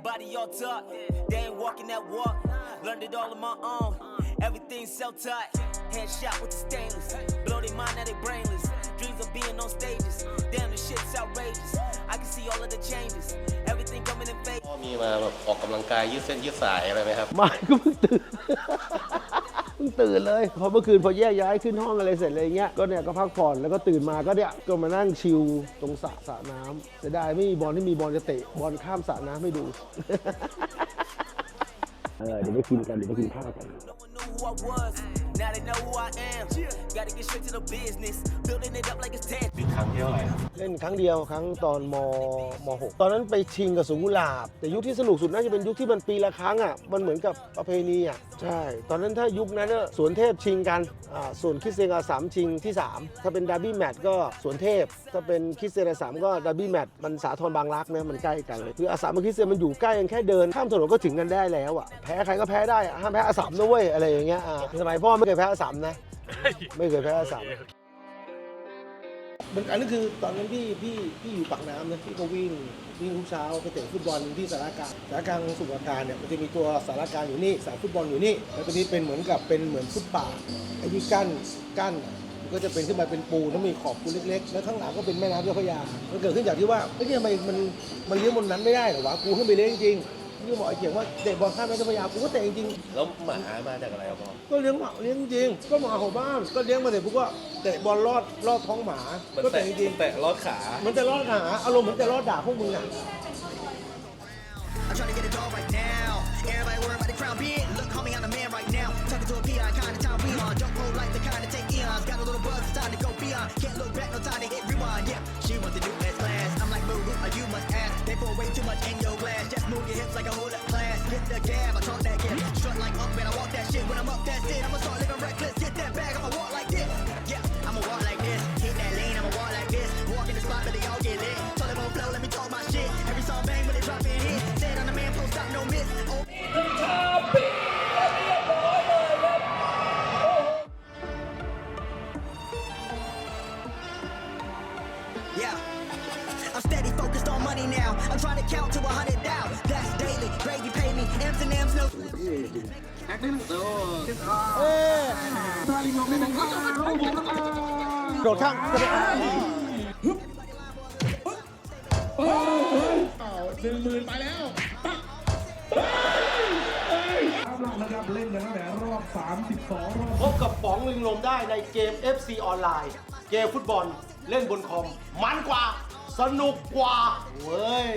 Everybody all talk, they ain't walking that walk. Learned it all on my own. Everything self-taught. Headshot with the stainless. Blow their mind that they brainless. Dreams of being on stages. Damn, the shit's outrageous. I can see all of the changes. Everything coming in phase. พ่อมีมาแบบออกกำลังกายยืดเส้นยืดสายอะไรไหมครับ ไม่ก็เพิ่งตื่น เ พิ่งตื่นเลยพอเมื่อคืนพอแยกย้ายขึ้นห้องอะไรเสร็จอะไรเงี้ยก็เนี่ยก็พักผ่อนแล้วก็ตื่นมาก็เนี่ยก็มานั่งชิลตรงสระสระน้ำเสียดายไม่มีบอลที่มีบอลจะเตะบอลข้ามสระน้ำให้ดูเออเดี๋ยวไปกินกันเดี๋ยวไปกินข้าวกัน No one knew who I was. Now they know who I am. Gotta get straight to the business. Building it up like it's 10. ครั้งที่เท่าไหร่ครับ เล่นครั้งเดียวครั้งตอนมมหกตอนนั้นไปชิงกับสุกุหลาบ แต่ยุคที่สนุกสุดน่าจะเป็นยุคที่มันปีละครั้งอะมันเหมือนกับประเพณีอะใช่ ตอนนั้นถ้ายุคนั้นน่ะสวนเทพชิงกันอ่าส่วนคริสเตียนอาสามชิงที่ 3 ถ้าเป็นดาร์บี้แมตช์ก็สวนเทพ ถ้าเป็นคริสเตียนอาสามก็ดาร์บี้แมตช์มันสาทรบางรักนะมันใกล้กันเลยคืออาสามกับคริสเตียนมันอยู่ใกล้กันแค่เดินข้ามถนนก็ถึงกันได้แล้วอะแพ้ใครก็แพ้ได้ห้ามแพ้อาสามนะเว้ยอะไรอย่างเงี้ยอ่าสมัยพ่อไม่เคยแพ้อาสามนะไม่เคยแพ้อาสาม มันอันนี้คือตอนนั้นพี่พี่พี่อยู่ปากน้ำนะพี่ก็วิ่งวิ่งทุกเช้าไปเตะฟุตบอลที่สารากลางสารากลางสุขการเนี่ยมันจะมีตัวสารากลางอยู่นี่สามฟุตบอลอยู่นี่แล้วตัวนี้เป็นเหมือนกับเป็นเหมือนฟุตบาทไอ้ที่กั้นกั้นมันก็จะเป็นขึ้นมาเป็นปูนแล้วมีขอบปูนเล็กๆ แล้วข้างหลังก็เป็นแม่น้ำเจ้าพระยามันเกิดขึ้นจากที่ว่าเอ้ยทำไมมันมันเลี้ยงบนนั้นไม่ได้เหรอวะกูขึ้นไปเลี้ยงจริง ๆนี่บอกไอ้เขียงว่าเตะบอลข้ามแม่น้ำเจ้าพระยากูก็เตะจริงๆแล้วหมามาจากอะไรครับพ่อก็เลี้ยงหมาเลี้ยงจริงก็หมาของบ้านก็เลี้ยงมาเสร็จปุ๊บก็เตะบอลลอดลอดท้องหมาก็เตะจริงแตะรอดขาๆมันจะลอดขาอารมณ์เหมือนจะลอดด่าพวกมึงอะ I'm trying to get it all right now. Everybody worry about the crown being. Look, homie, I'm the man pour way too much in your glass. Just move your hips like a whole class. Hit the gab, I talk that gap. Strut like up and I walk that I'm trying to count to a hundred down. That's daily. Gravy pay me. M's and M's no. โดดข้ามก็ได้หนึ่งหมื่นไปแล้วปั๊บครับเรานะครับเล่นกันตั้งแต่รอบ 32รอบ พบกับป๋องลิงลมได้ในเกม FC ออนไลน์ เกมฟุตบอล เล่นบนคอมมันกว่า สนุกกว่าเว้ย